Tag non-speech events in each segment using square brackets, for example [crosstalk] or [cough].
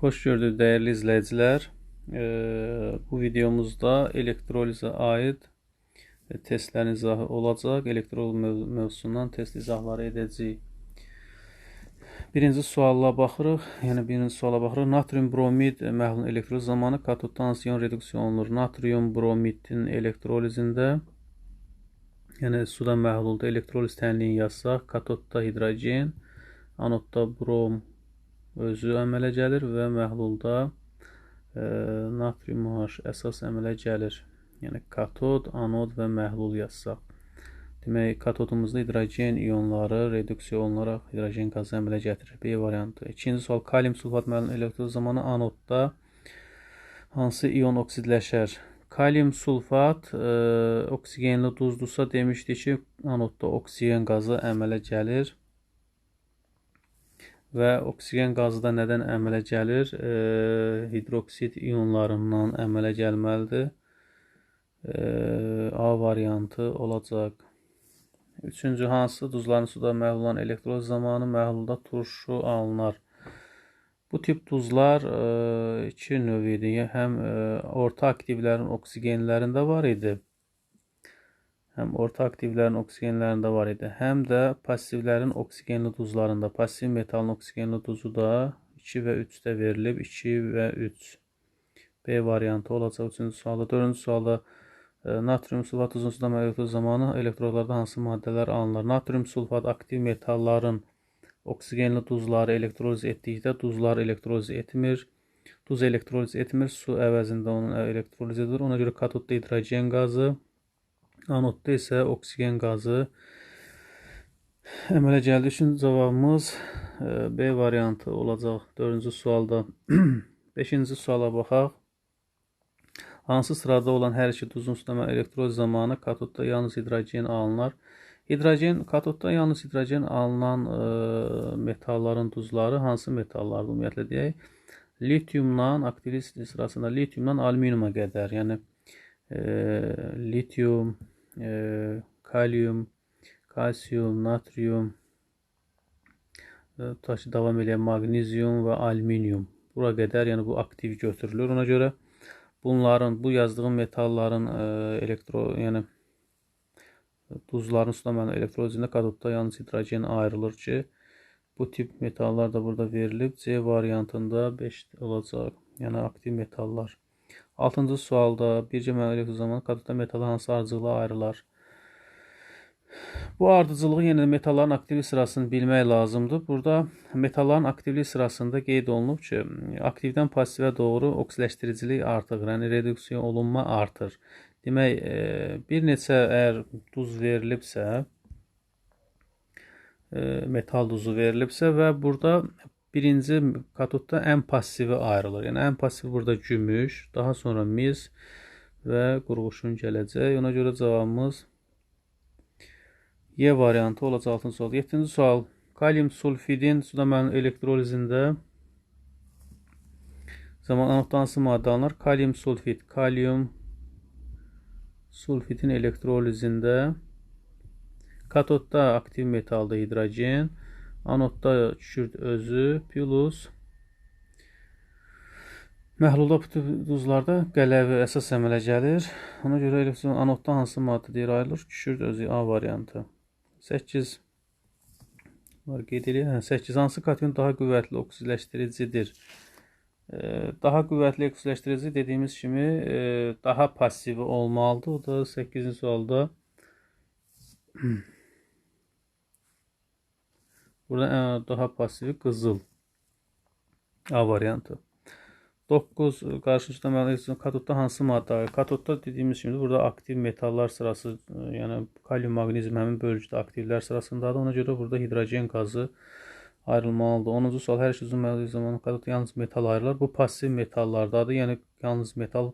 Xoş gördük değerli izleyiciler. Ee, bu videomuzda elektrolize aid e, testlərin izahı olacaq. Elektrol mövzusundan test izahları edəcəyik. Birinci suala baxırıq. Yəni birinci suala baxırıq. Natrium bromid məhlulun elektroliz zamanı katoddan ion reduksiya olunur? Natrium bromidin elektrolizində yəni suda məhlulda elektroliz tənliyini yazsaq, katodda hidrogen, anodda brom özü əmələ gəlir və məhlulda e, natrium OH əsas əmələ gəlir. Yəni katod, anod və məhlul yazsaq. Demək, katodumuzda hidrogen ionları reduksiya olunaraq hidrogen qazı əmələ gətirir. B variantı. İkinci sual, kalium sulfat məhlulun elektroz zamanı anodda hansı ion oksidləşər? Kalium sulfat e, oksigenli duzdursa demişdik ki, anodda oksigen qazı əmələ gəlir və oksigen qazı da nədən əmələ gəlir? E, hidroksid ionlarından əmələ gəlməlidir. E, A variantı olacaq. Üçüncü hansı duzların suda məhlul olan elektroz zamanı məhlulda turşu alınar? Bu tip duzlar e, iki növ idi. Həm e, orta aktivlərin oksigenlərində var idi həm orta aktivlərin oksigenlərində var idi, həm də passivlərin oksigenli duzlarında. Passiv metalın oksigenli duzu da 2 və 3-də verilib. 2 və 3. B variantı olacaq 3-cü sualda. 4-cü sualda e, natrium sulfat uzun suda məlumatı zamanı elektrodlarda hansı maddələr alınır? Natrium sulfat aktiv metalların oksigenli duzları elektroliz etdikdə duzlar elektroliz etmir. Duz elektroliz etmir, su əvəzində onun elektroliz edilir. Ona görə katodda hidrogen qazı Anodda isə oksigen qazı əmələ gəldiyi üçün cavabımız e, B variantı olacaq 4-cü sualda. [clears throat] 5-ci suala baxaq. Hansı sırada olan hər iki duzun üstləmə elektroz zamanı katodda yalnız hidrogen alınır? Hidrogen, katodda yalnız hidrogen alınan e, metalların duzları hansı metallardır ümumiyyətlə deyək? Litiumdan, aktivist sırasında litiumdan alüminiuma qədər, yəni e, litium, e, kalyum, kalsiyum, natrium, e, taşı davam edən magnezium və alüminium. Bura qədər, yəni bu aktiv götürülür. Ona görə bunların, bu yazdığım metalların e, elektro, yəni duzların suda mənim elektrolizində katodda yalnız hidrogen ayrılır ki, bu tip metallar da burada verilib. C variantında 5 olacaq. Yəni aktiv metallar. 6-cı sualda bircə mənəvi zamanı katodda metalı hansı ardıcılığa ayrılar? Bu ardıcılığı yenə yəni metalların aktivlik sırasını bilmək lazımdır. Burada metalların aktivlik sırasında qeyd olunub ki, aktivdən passivə doğru oksiləşdiricilik artır, yəni reduksiya olunma artır. Demək, e, bir neçə əgər duz verilibsə, e, metal duzu verilibsə və burada birinci katodda ən passivi ayrılır. Yəni ən passiv burada gümüş, daha sonra mis və qurğuşun gələcək. Ona görə cavabımız Y variantı olacaq 6-cı sual. 7-ci sual. Kalium sulfidin suda mənim elektrolizində zaman anodda hansı maddə alınır? Kalium sulfid. Kalium sulfidin elektrolizində katodda aktiv metalda hidrogen, Anodda kükürt özü plus Məhlulda duzlarda qələvi əsas əmələ gəlir. Ona görə elektron anodda hansı maddə deyir ayrılır? Kükürt özü A variantı. 8 var qeyd edir. Hə, 8 hansı kation daha qüvvətli oksidləşdiricidir? E, daha qüvvətli oksidləşdirici dediyimiz kimi e, daha passivi olmalıdır. O da 8-ci sualda [clears throat] Burada daha pasifi qızıl A variantı. 9 qarşıda məlumat katodda hansı maddə? Katodda dediyimiz kimi burada aktiv metallar sırası, yəni kalium, maqnezium həmin bölgüdə aktivlər sırasındadır. Ona görə burada hidrogen qazı ayrılmalıdır. 10-cu sual hər şey uzun məlumat zamanı katodda yalnız metal ayrılır. Bu pasiv metallardadır. Yəni yalnız metal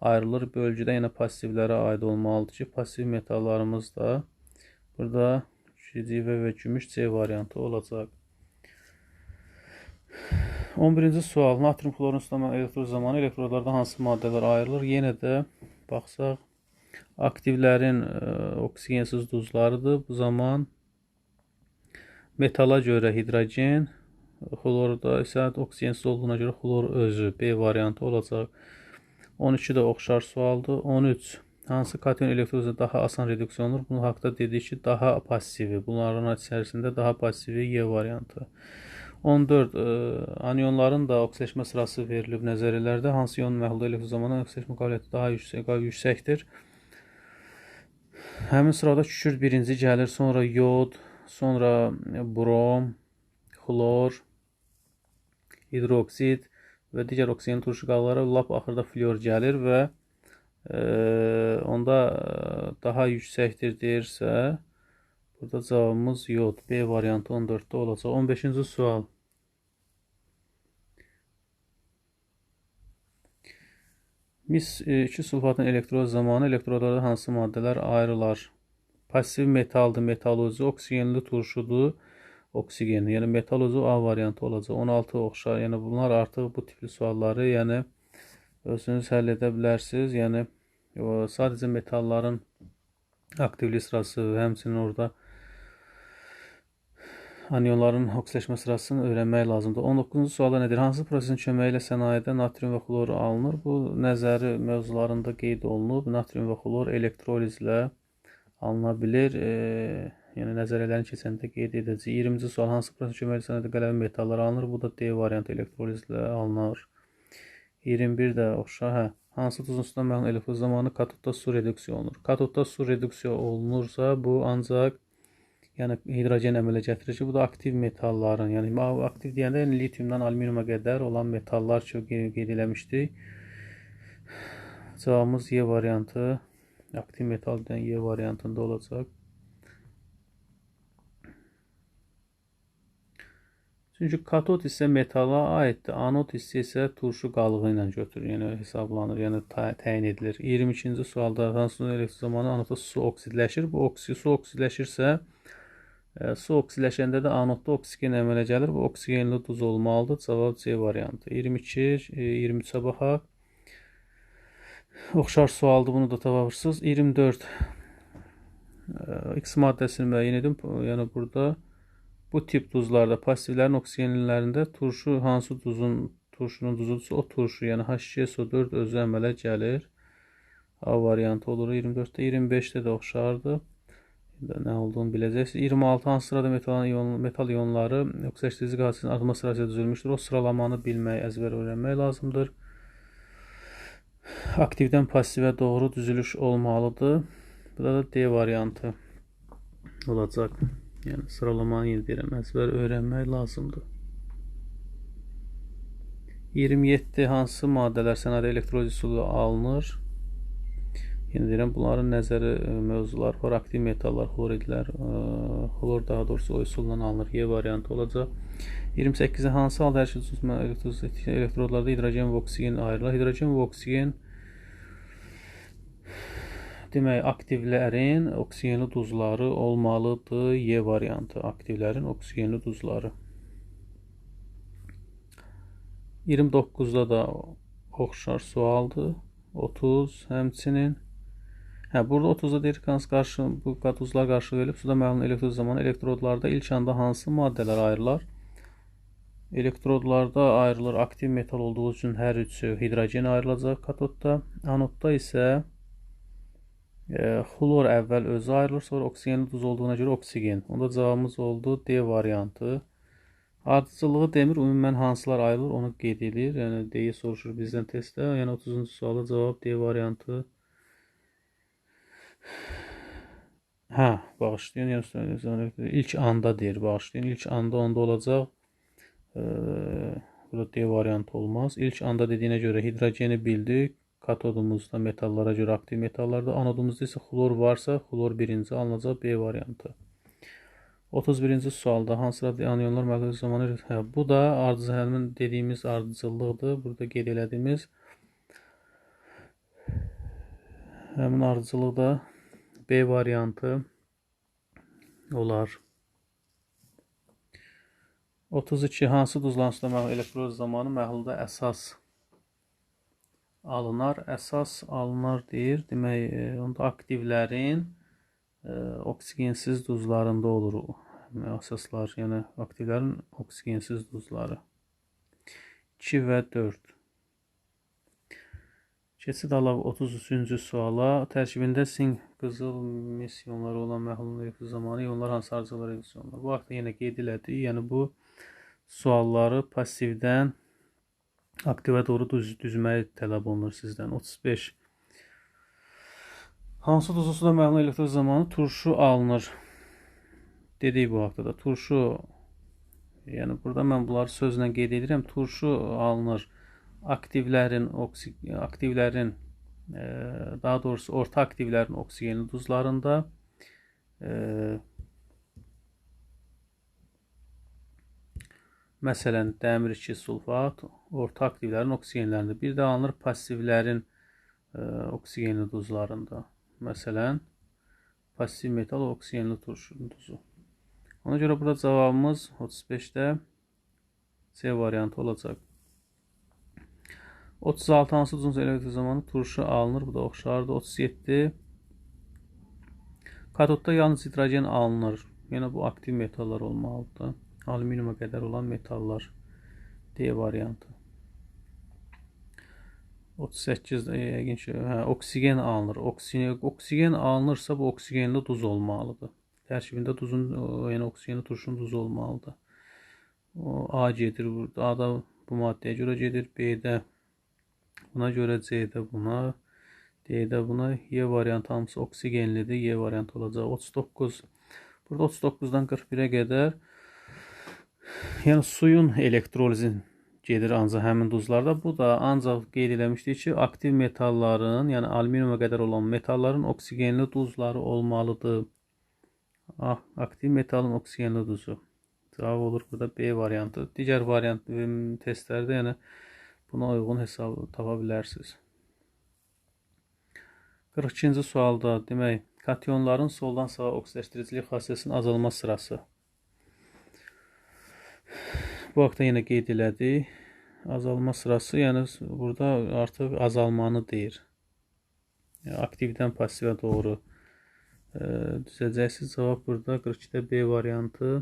ayrılır. Bölgüdə yenə passivlərə aid olmalıdır ki, pasiv metallarımız da burada civə və gümüş C variantı olacaq. 11-ci sual. Natrium xlorun ıslama elektrod zamanı elektrodlarda hansı maddələr ayrılır? Yenə də baxsaq, aktivlərin ə, e, oksigensiz duzlarıdır. Bu zaman metala görə hidrogen, Xlorda isə oksigensiz olduğuna görə xlor özü B variantı olacaq. 12 də oxşar sualdır. 13 hansı kation elektrozda daha asan reduksiya olunur? Bunun haqqında dedik ki, daha passivi. Bunların içərisində daha passivi Y variantı. 14 ə, anionların da oksidaşma sırası verilib nəzəriyyələrdə. Hansı ion məhlulda elektron zamanı oksidaşma qabiliyyəti daha yüksək, yüksəkdir? Həmin sırada kükürt birinci gəlir, sonra yod, sonra brom, xlor, hidroksid və digər oksigen turşu qalları lap axırda fluor gəlir və e, onda daha yüksəkdir deyirsə, burada cavabımız yod. B variantı 14-də olacaq. 15-ci sual. Mis 2 sulfatın elektrod zamanı elektrodlarda hansı maddələr ayrılar? Pasiv metaldır, metalozi, oksigenli turşudur, oksigen. Yəni metalozi A variantı olacaq. 16 oxşar. Yəni bunlar artıq bu tipli sualları, yəni özünüz həll edə bilərsiniz. Yəni sadəcə metalların aktivlik sırası və həmçinin orada anionların oksidaşma sırasını öyrənmək lazımdır. 19-cu sualda nədir? Hansı prosesin köməyi ilə sənayedə natrium və xlor alınır? Bu nəzəri mövzularında qeyd olunub. Natrium və xlor elektrolizlə alına bilir. E, yəni nəzəriyyələrin keçəndə qeyd edəcəyik. 20-ci sual hansı prosesin köməyi ilə sənayedə qələmi metallar alınır? Bu da D variantı elektrolizlə alınır. 21 də oxşar, hə. Hansı tuzun sudan məhlul elektron zamanı katodda su reduksiya olunur? Katodda su reduksiya olunursa, bu ancaq yəni hidrogen əmələ gətirir ki, bu da aktiv metalların, yəni aktiv deyəndə yəni, litiumdan alüminiuma qədər olan metallar çox qeyd eləmişdik. Cavabımız Y variantı, aktiv metaldan Y variantında olacaq. Çünki katod isə metala aiddir, anod hissə isə turşu qalığı ilə götürülür, yəni hesablanır, yəni təyin edilir. 22-ci sualda hansı elektron zamanı anodda su oksidləşir? Bu oksi su oksidləşirsə, Su oksidləşəndə də anodda oksigen əmələ gəlir. Bu oksigenli duz olmalıdır. Cavab C variantı. 22, 23-ə baxaq. Oxşar sualdır. Bunu da tapırsınız. 24. X maddəsini müəyyən edin. Yəni burada bu tip duzlarda passivlərin oksigenlilərində turşu hansı duzun turşunun duzudur? O turşu, yəni H2SO4 özü əmələ gəlir. A variantı olur 24-də, 25-də də oxşardır nə olduğunu biləcəksiniz. 26 hansı sırada metal, iyon, metal iyonları oksidləşdirici qazın artma sırasıyla düzülmüşdür. O sıralamanı bilmək, əzbər öyrənmək lazımdır. Aktivdən passivə doğru düzülüş olmalıdır. Bu da D variantı olacaq. Yəni sıralamanı yenə deyirəm, əzbər öyrənmək lazımdır. 27 hansı maddələr sənədə elektroliz üsulu alınır? Yenə deyirəm, bunların nəzəri e, mövzular var. Aktiv metallar, xloridlər, e, xlor daha doğrusu o üsulla alınır. Y variantı olacaq. 28-ə hansı halda hər şey elektrodlarda hidrogen və oksigen ayrılır? Hidrogen və oksigen demək aktivlərin oksigenli duzları olmalıdır. Y variantı aktivlərin oksigenli duzları. 29-da da oxşar sualdır. 30 həmçinin Hə, burada 30-da deyir ki, qarşı bu qatuzlar qarşı verilib suda məhlul elektrod zamanı elektrodlarda ilk anda hansı maddələr ayrılar? Elektrodlarda ayrılır aktiv metal olduğu üçün hər üçü hidrogen ayrılacaq katodda. Anodda isə xlor əvvəl özü ayrılır, sonra oksigenli duz olduğuna görə oksigen. Onda cavabımız oldu D variantı. Ardıcılığı demir ümumən hansılar ayrılır onu qeyd edir. Yəni D-yi soruşur bizdən testdə. Yəni 30-cu suala cavab D variantı. Hə, bağışlayın. Yəni ilk anda deyir, bağışlayın. İlk anda onda olacaq. E, burada D variantı olmaz. İlk anda dediyinə görə hidrogeni bildik. Katodumuzda metallara görə aktiv metallarda, anodumuzda isə xlor varsa, xlor birinci alınacaq B variantı. 31-ci sualda hansı anionlar məqsəd zamanı hə, bu da ardıcı həmin dediyimiz ardıcıllıqdır. Burada qeyd elədiyimiz həmin ardıcıllıqda B variantı olar. 32 hansı duzlanışda məhlul elektroz zamanı məhlulda əsas alınar. Əsas alınar deyir. Demək, e, onda aktivlərin e, oksigensiz duzlarında olur əsaslar, yəni aktivlərin oksigensiz duzları. 2 və 4. Keçid alaq 33-cü suala. Tərkibində sink, qızıl mis ionları olan məhlulun reaksiya zamanı ionlar hansı arıcılar reaksiyonlar? Bu haqda yenə qeyd elədik. Yəni bu sualları passivdən aktivə doğru düz, düzməyi tələb olunur sizdən. 35. Hansı duzlu suda məhlul elektrik zamanı turşu alınır? Dedik bu haqda da. Turşu yəni burada mən bunları sözlə qeyd edirəm. Turşu alınır aktivlərin aktivlərin e, daha doğrusu orta aktivlərin oksigenli duzlarında e, məsələn dəmir 2 sulfat orta aktivlərin oksigenlərində bir də alınır passivlərin e, oksigenli duzlarında. Məsələn, pasiv metal oksigenli turşu duzu. Ona görə burada cavabımız 35-də C variantı olacaq. 36 hansı uzun elektrik zamanı turşu alınır. Bu da oxşardır. 37 Katodda yalnız hidrogen alınır. Yenə bu aktiv metallar olmalıdır. Alüminiuma qədər olan metallar. D variantı. 38 yəqin ki, hə, oksigen alınır. Oksigen, oksigen alınırsa bu oksigenli duz olmalıdır. Tərkibində duzun, yəni oksigenli turşun duzu olmalıdır. O A gedir burada. A da bu maddəyə görə gedir. B-də buna görə C-də buna, D-də buna. Y variantı hamısı oksigenlidir. Y variantı olacaq. 39. Burada 39-dan 41-ə qədər yəni suyun elektrolizin gedir ancaq həmin duzlarda. Bu da ancaq qeyd eləmişdik ki, aktiv metalların, yəni alüminiuma qədər olan metalların oksigenli duzları olmalıdır. Ah, aktiv metalın oksigenli duzu. Cavab olur burada B variantı. Digər variant testlərdə yəni buna uyğun hesab tapa bilərsiniz. 42-ci sualda demək, kationların soldan sağa oksidləşdiricilik xassəsinin azalma sırası. Bu haqda yenə qeyd elədik. Azalma sırası, yəni burada artıq azalmanı deyir. Yəni, aktivdən passivə doğru e, düzəcəksiniz. Cavab burada 42-də B variantı.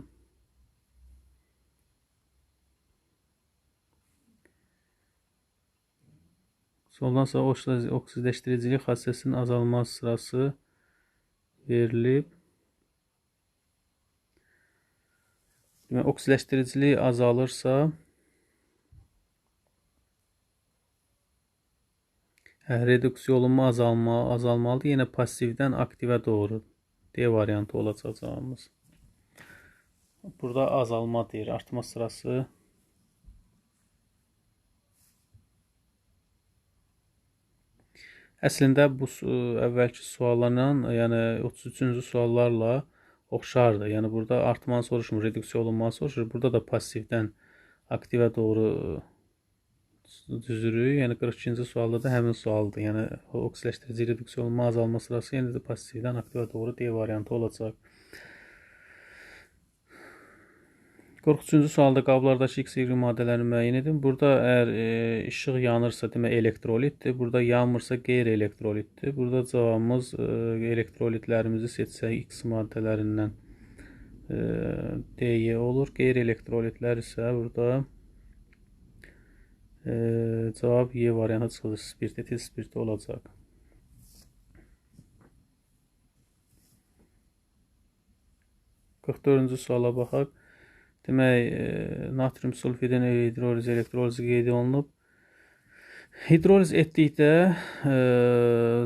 Soldan sağa oksidləşdiricilik xassəsinin azalma sırası verilib. Demək, oksidləşdiricilik azalırsa, hə, reduksiya olunma azalma, azalmalıdır. Yenə passivdən aktivə doğru D variantı olacaq cavabımız. Burada azalma deyir, artma sırası. Əslində bu əvvəlki suallarla, yəni 33-cü suallarla oxşardır. Yəni burada artmanı soruşmur, reduksiya olunmanı soruşur. Burada da passivdən aktivə doğru düzürük. Yəni 42-ci sualda da həmin sualdır. Yəni oksidləşdirici reduksiya olunma azalma sırası yenə də passivdən aktivə doğru D variantı olacaq. 43-cü sualda qablardakı X, Y maddələrini müəyyən edin. Burada əgər e, işıq yanırsa, demək elektrolitdir. Burada yanmırsa qeyri-elektrolitdir. Burada cavabımız e, elektrolitlərimizi seçsək X maddələrindən e, DY olur. Qeyri-elektrolitlər isə burada e, cavab Y variantı çıxır. Spirt, etil spirti olacaq. Qırx dördüncü suala baxaq. Demək, e, natrium sulfidin hidroliz elektrolizi qeyd olunub. Hidroliz etdikdə e,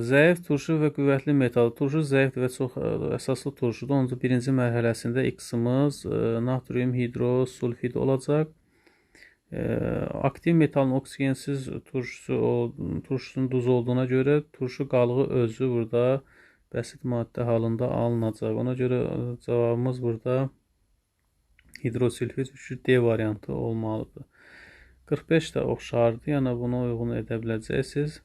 zəif turşu və qüvvətli metal, turşu zəif və çox ə, e, əsaslı turşudur. Onun birinci mərhələsində X-ımız e, natrium hidrosulfid olacaq. E, aktiv metalın oksigensiz turşusu o turşusunun duz olduğuna görə turşu qalığı özü burada bəsit maddə halında alınacaq. Ona görə cavabımız burada hidrosilfid 3 D variantı olmalıdır. 45 də oxşardır, yəni buna uyğun edə biləcəksiniz.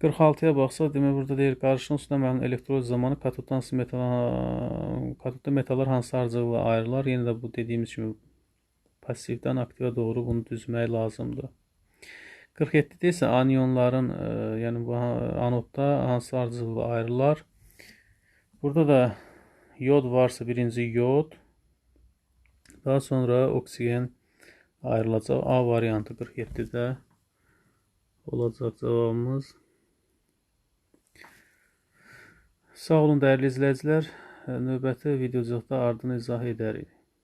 46-ya baxsaq, demək burada deyir, qarışığın üstünə məhlum elektroliz zamanı katoddan metal katodda metallar hansı ardıcılıqla ayrılar? Yenə də bu dediyimiz kimi passivdən aktivə doğru bunu düzmək lazımdır. 47-də isə anionların, e, yəni bu anodda hansı ardıcılıqla ayrılar? Burada da yod varsa birinci yod, daha sonra oksigen ayrılacaq. A variantı 47-də olacaq cavabımız. Sağ olun dəyərli izləyicilər. Növbəti videocuqda ardını izah edərik.